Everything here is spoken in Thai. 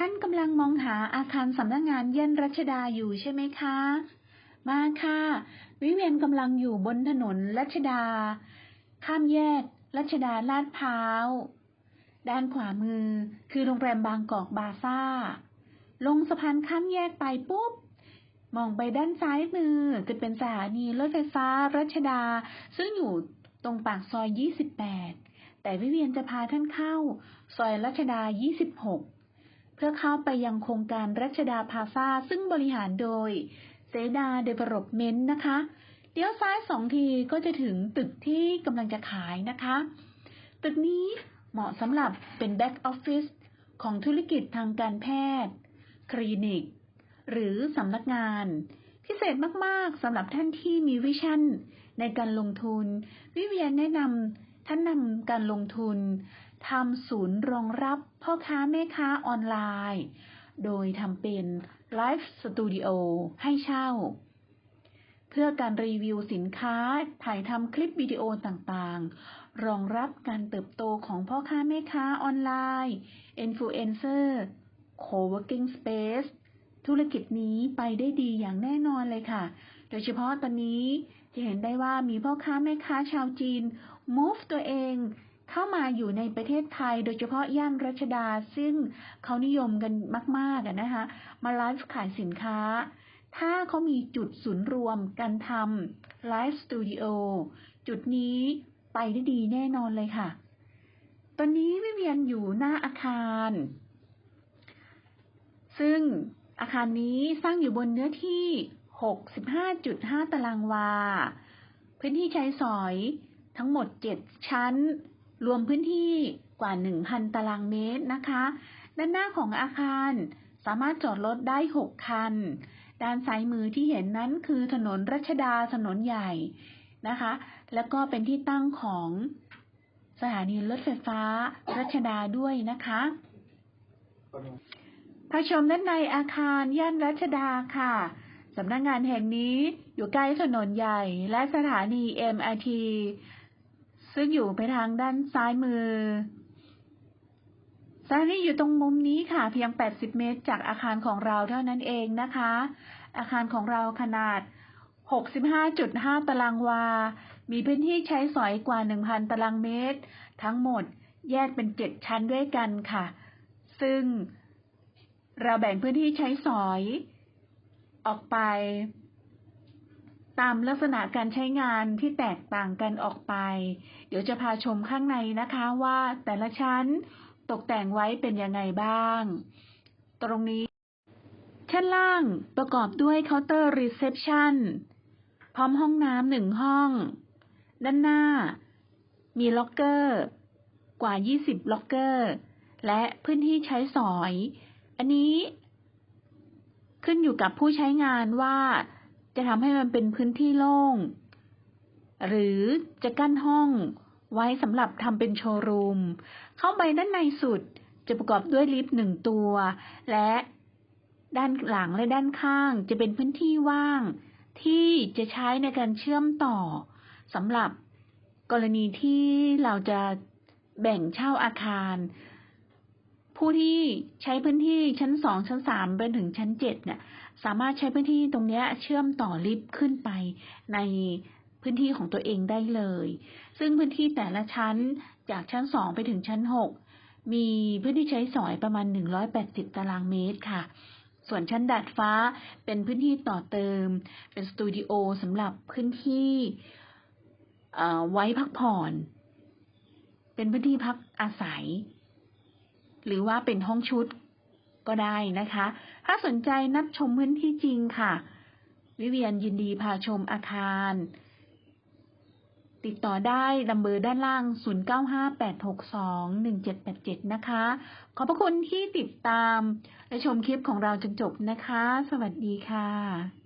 ท่านกำลังมองหาอาคารสำนักงานเย็นรัชดาอยู่ใช่ไหมคะ มาค่ะ วิเวียนกำลังอยู่บนถนนรัชดา ข้ามแยก รัชดาลาดพร้าว ด้านขวามือคือโรงแรมบางกอกบาซ่า ลงสะพานข้ามแยกไปปุ๊บ มองไปด้านซ้ายมือจะเป็นสถานีรถไฟฟ้ารัชดา ซึ่งอยู่ตรงปากซอย 28 แต่วิเวียนจะพาท่านเข้า ซอยรัชดา 26 เพื่อเข้าไปยังโครงการรัชดาพาซาซึ่งบริหารโดยเซดาเดเวล o ปเมนต์นะคะเลี้ยวซ้ายสองทีก็จะถึงตึกที่กำลังจะขายนะคะ ตึกนี้เหมาะสำหรับเป็นแบ็กออฟฟิศของธุรกิจทางการแพทย์ คลินิก หรือสำนักงาน พิเศษมากๆสำหรับท่านที่มีวิชั่นในการลงทุน วิเวียนแนะนำท่านนำการลงทุน ทำศูนย์รองรับพ่อค้าแม่ค้าออนไลน์ โดยทำเป็นไลฟ์สตูดิโอให้เช่า เพื่อการรีวิวสินค้าถ่ายทำคลิปวิดีโอต่างๆ รองรับการเติบโตของพ่อค้าแม่ค้าออนไลน์อินฟลูเอนเซอร์ co-working space ธุรกิจนี้ไปได้ดีอย่างแน่นอนเลยค่ะ โดยเฉพาะตอนนี้จะเห็นได้ว่ามีพ่อค้าแม่ค้าชาวจีน move ตัวเอง อยู่ในประเทศไทย โดยเฉพาะย่านรัชดาซึ่งเขานิยมกันมากๆนะคะ มาไลฟ์ขายสินค้า ถ้าเขามีจุดศูนย์รวมการทำไลฟ์สตูดิโอจุดนี้ไปได้ดีแน่นอนเลยค่ะ ตอนนี้วิเวียนอยู่หน้าอาคาร ซึ่งอาคารนี้สร้างอยู่บนเนื้อที่ 65.5 ตารางวา พื้นที่ใช้สอยทั้งหมด 7 ชั้น รวมพื้นที่กว่า 1,000 ตารางเมตรนะคะ ด้านหน้าของอาคารสามารถจอดรถได้ 6 คัน ด้านซ้ายมือที่เห็นนั้นคือถนนรัชดาถนนใหญ่นะคะ แล้วก็เป็นที่ตั้งของสถานีรถไฟฟ้ารัชดาด้วยนะคะพาชมด้านในอาคารย่านรัชดาค่ะ สำนักงงานแห่งนี้อยู่ใกล้ถนนใหญ่และสถานี MRT ซึ่งอยู่ไปทางด้านซ้ายมือสถานีอยู่ตรงมุมนี้ค่ะ เพียง 80 เมตร จากอาคารของเราเท่านั้นเองนะคะ อาคารของเราขนาด 65.5 ตารางวา มีพื้นที่ใช้สอยกว่า 1,000 ตารางเมตร ทั้งหมดแยกเป็น 7 ชั้นด้วยกันค่ะ ซึ่งเราแบ่งพื้นที่ใช้สอย ออกไป ตามลักษณะการใช้งานที่แตกต่างกันออกไป เดี๋ยวจะพาชมข้างในนะคะว่าแต่ละชั้นตกแต่งไว้เป็นยังไงบ้าง ตรงนี้ ชั้นล่างประกอบด้วยเคาน์เตอร์รีเซพชันพร้อมห้องน้ำหนึ่งห้อง ด้านหน้า มีล็อกเกอร์ กว่า 20 ล็อกเกอร์ และพื้นที่ใช้สอย อันนี้ ขึ้นอยู่กับผู้ใช้งานว่า จะทำให้มันเป็นพื้นที่โล่ง หรือจะกั้นห้องไว้สำหรับทำเป็นโชว์รูม เข้าไปด้านในสุดจะประกอบด้วยลิฟต์หนึ่งตัว และด้านหลังและด้านข้างจะเป็นพื้นที่ว่าง ที่จะใช้ในการเชื่อมต่อสำหรับกรณีที่เราจะแบ่งเช่าอาคาร ผู้ที่ใช้พื้นที่ชั้นสองชั้นสามไปถึงชั้นเจ็ดเนี่ยสามารถใช้พื้นที่ตรงนี้เชื่อมต่อลิฟต์ขึ้นไปในพื้นที่ของตัวเองได้เลย ซึ่งพื้นที่แต่ละชั้นจากชั้นสองไปถึงชั้นหกมีพื้นที่ใช้สอยประมาณ 180 ตารางเมตรค่ะ ส่วนชั้นดาดฟ้าเป็นพื้นที่ต่อเติม เป็นสตูดิโอสำหรับพื้นที่ไว้พักผ่อน เป็นพื้นที่พักอาศัย หรือว่าเป็นห้องชุดก็ได้นะคะ ถ้าสนใจนัดชมพื้นที่จริงค่ะ วิเวียนยินดีพาชมอาคาร ติดต่อได้ดัมเบอร์ด้านล่าง 0958621787 นะคะ ขอบพระคุณที่ติดตาม และชมคลิปของเราจนจบนะคะ สวัสดีค่ะ